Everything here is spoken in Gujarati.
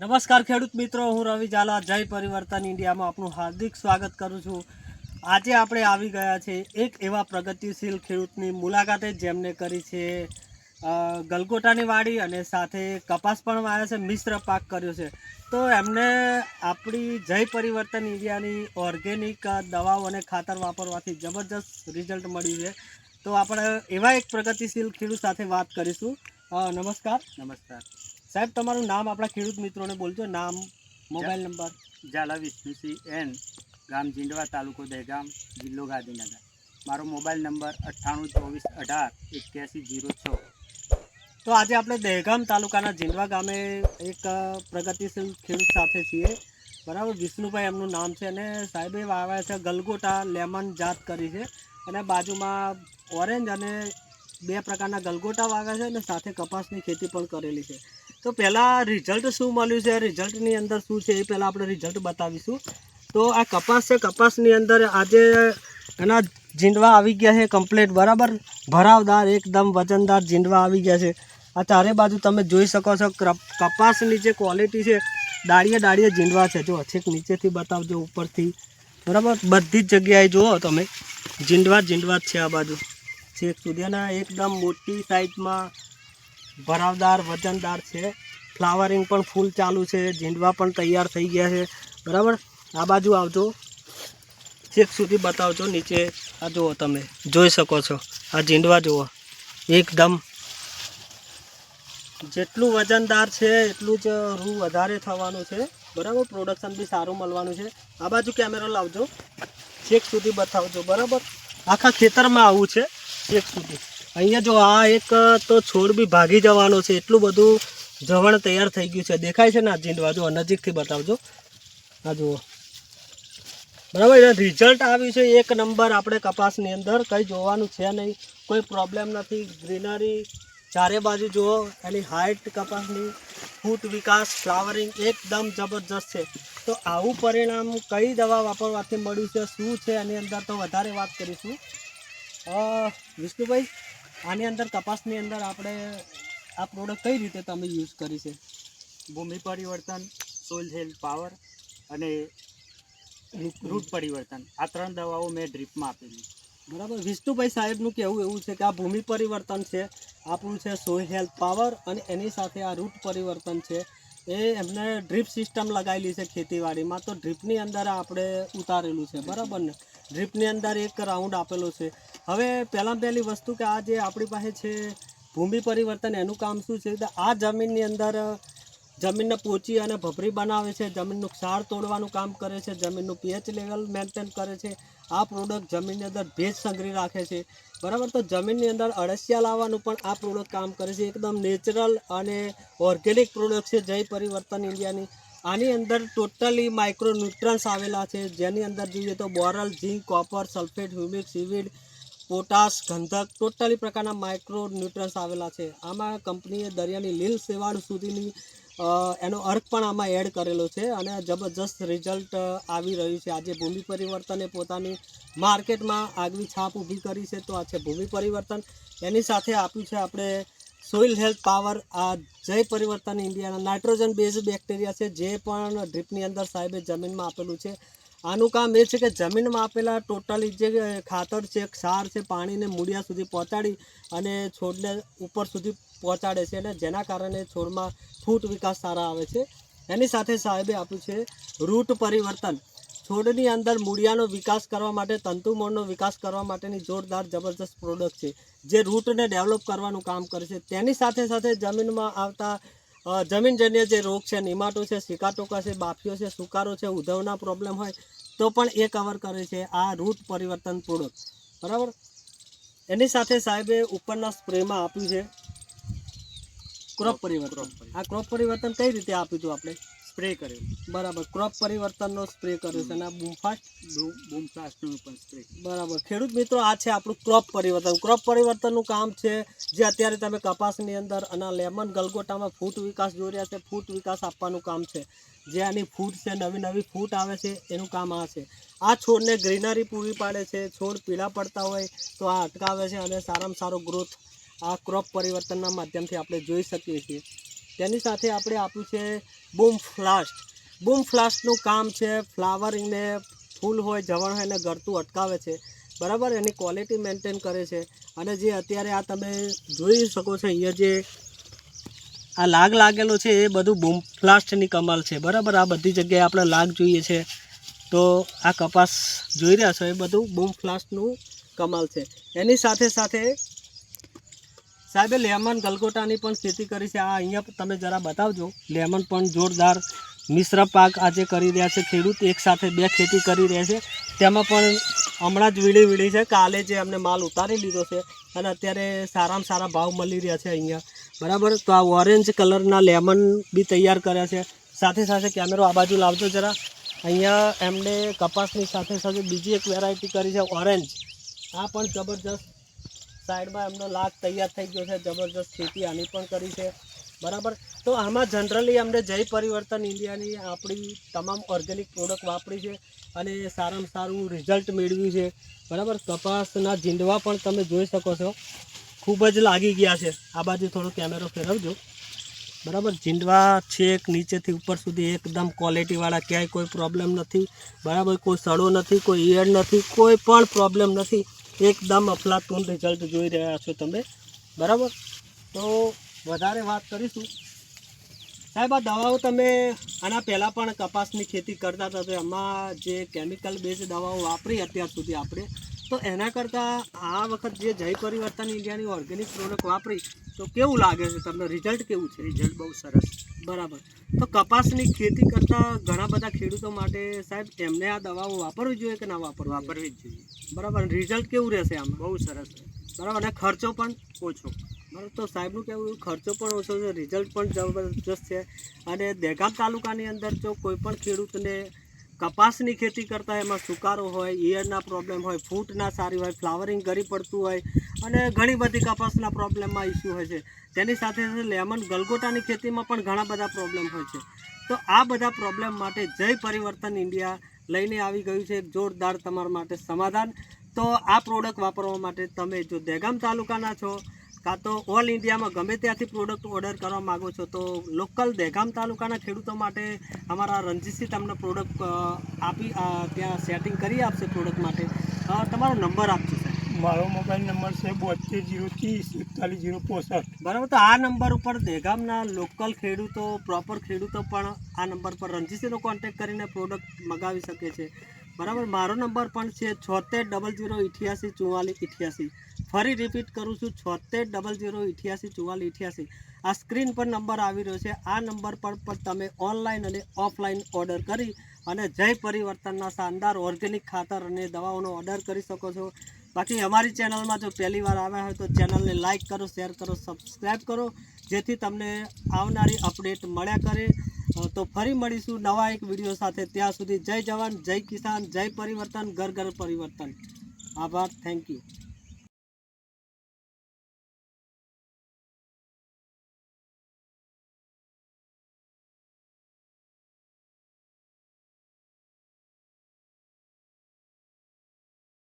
નમસ્કાર ખેડૂત મિત્રો, હું રવિ ઝાલા, જય પરિવર્તન ઇન્ડિયામાં આપનું હાર્દિક સ્વાગત કરું છું. આજે આપણે આવી ગયા છે એક એવા પ્રગતિશીલ ખેડૂતની મુલાકાતે જેમને કરી છે ગલગોટાની વાડી અને સાથે કપાસ પણ વાવ્યા છે, મિશ્ર પાક કર્યો છે. તો એમને આપણી જય પરિવર્તન ઇન્ડિયાની ઓર્ગેનિક દવાઓ અને ખાતર વાપરવાથી જબરજસ્ત રિઝલ્ટ મળ્યું છે. તો આપણે એવા એક પ્રગતિશીલ ખેડૂત સાથે વાત કરીશું. નમસ્કાર. નમસ્કાર. સાહેબ તમારું નામ આપણા ખેડૂત મિત્રોને બોલજો. નામ mobile number. Zala Vishnusinh N ગામ જીંડવા તાલુકો દહેગામ જિલ્લો ગાંધીનગર. મારો મોબાઈલ નંબર અઠ્ઠાણું ચોવીસ અઢાર એક્યાસી જીરો છ. તો આજે આપણે દહેગામ તાલુકાના જીંડવા ગામે એક પ્રગતિશીલ ખેડૂત સાથે છીએ. બરાબર વિષ્ણુભાઈ એમનું નામ છે અને સાહેબે વાવ્યા છે ગલગોટા લેમન જાત કરી છે. અને બાજુમાં ઓરેન્જ અને બે પ્રકારના ગલગોટા વાવ્યા છે અને સાથે કપાસની ખેતી પણ કરેલી છે. તો પહેલાં રિઝલ્ટ શું મળ્યું છે? રિઝલ્ટની અંદર શું છે એ પહેલાં આપણે રિઝલ્ટ બતાવીશું. તો આ કપાસ છે, કપાસની અંદર આજે એના જીંડવા આવી ગયા છે કમ્પ્લેટ બરાબર? ભરાવદાર, એકદમ વજનદાર જીંડવા આવી ગયા છે. આ ચારે બાજુ તમે જોઈ શકો છો કપાસની જે ક્વોલિટી છે ડાળીએ ડાળીએ જીંડવા છે. જો છેક નીચેથી બતાવજો, ઉપરથી. બરાબર? બધી જ જગ્યાએ જુઓ તમે. જીંડવા જીંડવા જ છે આ બાજુ. છેક સુધી. અને એકદમ મોટી સાઈઝમાં ભરાવદાર, વજનદાર છે. ફ્લાવરિંગ પણ ફૂલ ચાલુ છે. જીંડવા પણ તૈયાર થઈ ગયા છે. બરાબર? આ બાજુ આવજો. છેક સુધી બતાવજો નીચે. આ જુઓ તમે. જોઈ શકો છો. આ જીંડવા જુઓ. એકદમ જેટલું વજનદાર છે, એટલું જ રૂ વધારે થવાનું છે. બરાબર? પ્રોડક્શન બી સારું મળવાનું છે. આ બાજુ કેમેરો લાવજો. છેક સુધી બતાવજો. બરાબર? આખા ખેતરમાં આવું છે. છેક સુધી. અહીંયા જો આ એક તો છોડ બી ભાગી જવાનો છે. એટલું બધું જવણ તૈયાર થઈ ગયું છે. દેખાય છે ને આ જીંડવા જો નજીકથી બતાવજો. આ જુઓ. બરાબર એટલે રિઝલ્ટ આવ્યું છે એક નંબર આપણે કપાસની અંદર. કંઈ જોવાનું છે નહીં. કોઈ પ્રોબ્લેમ નથી. ગ્રીનરી ચારે બાજુ જુઓ. એની હાઇટ કપાસની ફૂટ વિકાસ ફ્લાવરિંગ એકદમ જબરજસ્ત છે. તો આવું પરિણામ કઈ દવા વાપરવાથી મળ્યું છે? શું છે? એની અંદર તો વધારે વાત કરીશું. વિષ્ણુભાઈ? આની અંદર કપાસની અંદર આપણે આ પ્રોડક્ટ કઈ રીતે તમે યુઝ કરી છે? ભૂમિ પરિવર્તન સોઇલ હેલ્થ પાવર અને રૂટ પરિવર્તન. આ ત્રણ દવાઓ મેં ડ્રીપમાં આપેલી. બરાબર. વિષ્ણુભાઈ સાહેબનું કહેવું એવું છે કે આ ભૂમિ પરિવર્તન છે આપણું છે સોઇલ હેલ્થ પાવર અને એની સાથે આ રૂટ પરિવર્તન છે. એ એમને ડ્રીપ સિસ્ટમ લગાવેલી છે ખેતીવાડીમાં. તો ડ્રીપની અંદર આપણે ઉતારેલું છે. બરાબર ને? ડ્રીપની અંદર એક રાઉન્ડ આપેલો છે. હવે પહેલાં પહેલી વસ્તુ કે આ જે આપણી પાસે છે ભૂમિ પરિવર્તન, એનું કામ શું છે? આ જમીનની અંદર જમીનને પોચી અને ભભરી બનાવે છે જમીનનું ક્ષાર તોડવાનું કામ કરે છે, જમીનનું પીએચ લેવલ મેન્ટેન કરે છે. આ પ્રોડક્ટ જમીનની અંદર ભેજ સંગ્રહી રાખે છે. બરાબર? તો જમીનની અંદર અળસિયા લાવવાનું પણ આ પ્રોડક્ટ કામ કરે છે. એકદમ નેચરલ અને ઓર્ગેનિક પ્રોડક્ટ છે જય પરિવર્તન ઇન્ડિયાની આની અંદર ટોટલી માઇક્રો ન્યુટ્રન્સ આવેલા છે. જેની અંદર જોઈએ તો boron, zinc, copper, sulphate humic seaweed, potash, ગંધક totally પ્રકારના માઇક્રો ન્યુટ્રન્સ આવેલા છે. આમાં કંપનીએ દરિયાની લીલ સેવાળ સુધીની એનો અર્ક પણ આમાં એડ કરેલો છે અને જબરજસ્ત રિઝલ્ટ આવી રહ્યું છે. આજે ભૂમિ પરિવર્તને પોતાની માર્કેટમાં આગવી છાપ ઊભી કરી છે. તો આ છે ભૂમિ પરિવર્તન. એની સાથે આપ્યું છે આપણે સોઇલ હેલ્થ પાવર આ જય પરિવર્તન ઇન્ડિયાના નાઇટ્રોજન બેઝ બેક્ટેરિયા છે, જે પણ ડ્રીપની અંદર સાહેબે જમીનમાં આપેલું છે. આનું કામ એ છે કે જમીનમાં આપેલા ટોટલી જે ખાતર છે, ક્ષાર છે, પાણીને મૂળિયા સુધી પહોંચાડી અને છોડને ઉપર સુધી પહોંચાડે છે અને જેના કારણે છોડમાં ફૂટ વિકાસ સારા આવે છે. એની સાથે સાહેબે આપ્યું છે, રૂટ પરિવર્તન. છોડની અંદર મૂળિયાનો વિકાસ કરવા માટે તંતુમળનો વિકાસ કરવા માટેની જોરદાર જબરજસ્ત પ્રોડક્ટ છે જે રૂટને ડેવલપ કરવાનું કામ કરે છે. તેની સાથે સાથે જમીનમાં આવતા જમીનજન્ય જે રોગ છે નિમાટો છે સિકાટોકા છે બાફીઓ છે સુકારો છે ઉધવના પ્રોબ્લેમ હોય તો પણ એ કવર કરે છે આ રૂટ પરિવર્તન પ્રોડક્ટ બરાબર? એની સાથે સાહેબે ઉપરના સ્પ્રેમાં આપ્યું છે ક્રોપ પરિવર્તન. આ ક્રોપ પરિવર્તન કઈ રીતે આપ્યું હતું આપણે? સ્પ્રે કરેલું બરાબર ક્રોપ પરિવર્તનનો સ્પ્રે કર્યો છે અને આ બૂમફાસ્ટ બૂમફાસ્ટનો પણ સ્પ્રે. બરાબર. ખેડૂત મિત્રો આ છે આપણું ક્રોપ પરિવર્તન. ક્રોપ પરિવર્તનનું કામ છે જે અત્યારે તમે કપાસની અંદર અને લેમન ગલગોટામાં ફૂટ વિકાસ જોઈ રહ્યા છે. ફૂટ વિકાસ આપવાનું કામ છે. જે આની ફૂટ છે નવી નવી ફૂટ આવે છે એનું કામ આ છે. આ છોડને ગ્રીનરી પૂરી પાડે છે. છોડ પીળા પડતા હોય તો આ અટકાવે છે અને સારામાં સારો ગ્રોથ આ ક્રોપ પરિવર્તનના માધ્યમથી આપણે જોઈ શકીએ છીએ. તેની સાથે આપણે આપ્યું છે બૂમ ફ્લાસ્ટ. બૂમ ફ્લાસ્ટનું કામ છે ફ્લાવરિંગને ફૂલ હોય, જવણ હોય એને ગળતું અટકાવે છે. બરાબર? એની ક્વોલિટી મેન્ટેન કરે છે. અને જે અત્યારે આ તમે જોઈ શકો છો, અહીંયા જે આ લાગ લાગેલો છે, એ બધું બૂમ ફ્લાસ્ટની કમાલ છે. બરાબર? આ બધી જગ્યાએ આપણે લાગ જોઈએ છે. તો આ કપાસ જોઈ રહ્યા છો, એ બધું બૂમ ફ્લાસ્ટનું કમાલ છે. એની સાથે સાથે સાહેબે લેમન ગલગોટાની પણ ખેતી કરી છે. આ અહીંયા તમે જરા બતાવજો. લેમન પણ જોરદાર મિશ્ર પાક આજે કરી રહ્યા છે. ખેડૂત એક સાથે બે ખેતી કરી રહ્યા છે. તેમાં પણ હમણાં જ વીડી વીડી છે. કાલે જે અમને માલ ઉતારી લીધો છે અને અત્યારે સારામાં સારા ભાવ મળી રહ્યા છે અહીંયા. બરાબર? તો આ ઓરેન્જ કલરના લેમન બી તૈયાર કર્યા છે. સાથે સાથે કેમેરો આ બાજુ લાવજો જરા. અહીંયા એમણે કપાસની સાથે સાથે બીજી એક વેરાયટી કરી છે. ઓરેન્જ. આ પણ જબરજસ્ત સાઈડમાં એમનો લાગ તૈયાર થઈ ગયો છે, જબરજસ્ત ખેતી આની પણ કરી છે. બરાબર? તો આમાં જનરલી અમને જય પરિવર્તન ઇન્ડિયાની આપણી તમામ ઓર્ગેનિક પ્રોડક્ટ વાપરી છે અને સારામાં સારું રિઝલ્ટ મેળવ્યું છે. બરાબર? કપાસના જીંડવા પણ તમે જોઈ શકો છો. ખૂબ જ લાગી ગયા છે. આ બાજુ થોડો કેમેરો ફેરવજો. બરાબર? જીંડવા છેક નીચેથી ઉપર સુધી એકદમ ક્વોલિટીવાળા, ક્યાંય કોઈ પ્રોબ્લેમ નથી. બરાબર? કોઈ સડો નથી, કોઈ ઈયળ નથી, કોઈ પણ પ્રોબ્લેમ નથી. એકદમ અફલાતુન રિઝલ્ટ જોઈ રહ્યા છો તમે. બરાબર? તો વધારે વાત કરીશું. સાહેબ, આ દવાઓ તમે આના પહેલાં પણ કપાસની ખેતી કરતા હતા તો એમાં જે કેમિકલ બેઝ દવાઓ વાપરી અત્યાર સુધી આપણે તો એના કરતાં આ વખત જે જય પરિવર્તન ઇન્ડિયાની ઓર્ગેનિક પ્રોડક્ટ વાપરી તો કેવું લાગે છે? તમને રિઝલ્ટ કેવું છે? રિઝલ્ટ બહુ સરસ. બરાબર. તો કપાસની ખેતી કરતાં ઘણા બધા ખેડૂતો માટે સાહેબ એમને આ દવાઓ વાપરવી જોઈએ કે ના વાપરવી વાપરવી જ જોઈએ. બરાબર. રિઝલ્ટ કેવું રહેશે આમાં? બહુ સરસ બરાબર. અને ખર્ચો પણ ઓછો. બરાબર. તો સાહેબનું કહેવું ખર્ચો પણ ઓછો છે. રિઝલ્ટ પણ જબરજસ્ત છે. અને દહેગામ તાલુકાની અંદર જો કોઈ પણ ખેડૂતને કપાસની ખેતી કરતા એમાં સુકારો હોય ઇયરના પ્રોબ્લેમ હોય ફૂટના સારી હોય, ફ્લાવરિંગ કરી પડતું હોય અને ઘણી બધી કપાસના પ્રોબ્લેમમાં ઇસ્યુ હોય છે. તેની સાથે સાથે લેમન ગલગોટાની ખેતીમાં પણ ઘણા બધા પ્રોબ્લેમ હોય છે. તો આ બધા પ્રોબ્લેમ માટે જય પરિવર્તન ઇન્ડિયા લઈને આવી ગયું છે. એક જોરદાર તમારા માટે સમાધાન. તો આ પ્રોડક્ટ વાપરવા માટે તમે જો દહેગામ તાલુકાના છો કાં તો ઓલ ઇન્ડિયામાં ગમે ત્યાંથી પ્રોડક્ટ ઓર્ડર કરવા માગો છો તો લોકલ દહેગામ તાલુકાના ખેડૂતો માટે અમારા રણજીતસિંહ તમને પ્રોડક્ટ આપી ત્યાં સેટિંગ કરી આપશે પ્રોડક્ટ માટે. તમારો નંબર આપજો સાહેબ. મારો મોબાઈલ નંબર છે બોતેર જીરો ત્રીસ એકતાલીસ જીરો પોસઠ. બરાબર તો આ નંબર ઉપર દહેગામના લોકલ ખેડૂતો પ્રોપર ખેડૂતો પણ આ નંબર પર રણજીતસિંહનો કોન્ટેક્ટ કરીને પ્રોડક્ટ મગાવી શકે છે. બરાબર? મારો નંબર પણ છે છોતેર ડબલ ઝીરો ઇઠ્યાસી ચુમ્માલીસ ઇઠ્યાસી. ફરી રિપીટ કરું છું, છોતેર ડબલ ઝીરો ઇઠ્યાસી ચુમ્માલીસ ઇઠ્યાસી. આ સ્ક્રીન પર નંબર આવી રહ્યો છે. આ નંબર પર પણ તમે ઓનલાઈન અને ઓફલાઈન ઓર્ડર કરી અને જય પરિવર્તનના શાનદાર ઓર્ગેનિક ખાતર અને દવાઓનો ઓર્ડર કરી શકો છો. બાકી અમારી ચેનલમાં જો પહેલી વાર આવ્યા હોય તો ચેનલને લાઇક કરો, શેર કરો, સબસ્ક્રાઈબ કરો, જેથી તમને આવનારી અપડેટ મળ્યા કરે. તો ફરી મળીશું નવા એક વીડિયો સાથે. ત્યાં સુધી જય જવાન, જય કિસાન, જય પરિવર્તન, ઘર ઘર પરિવર્તન. આભાર થેન્ક યુ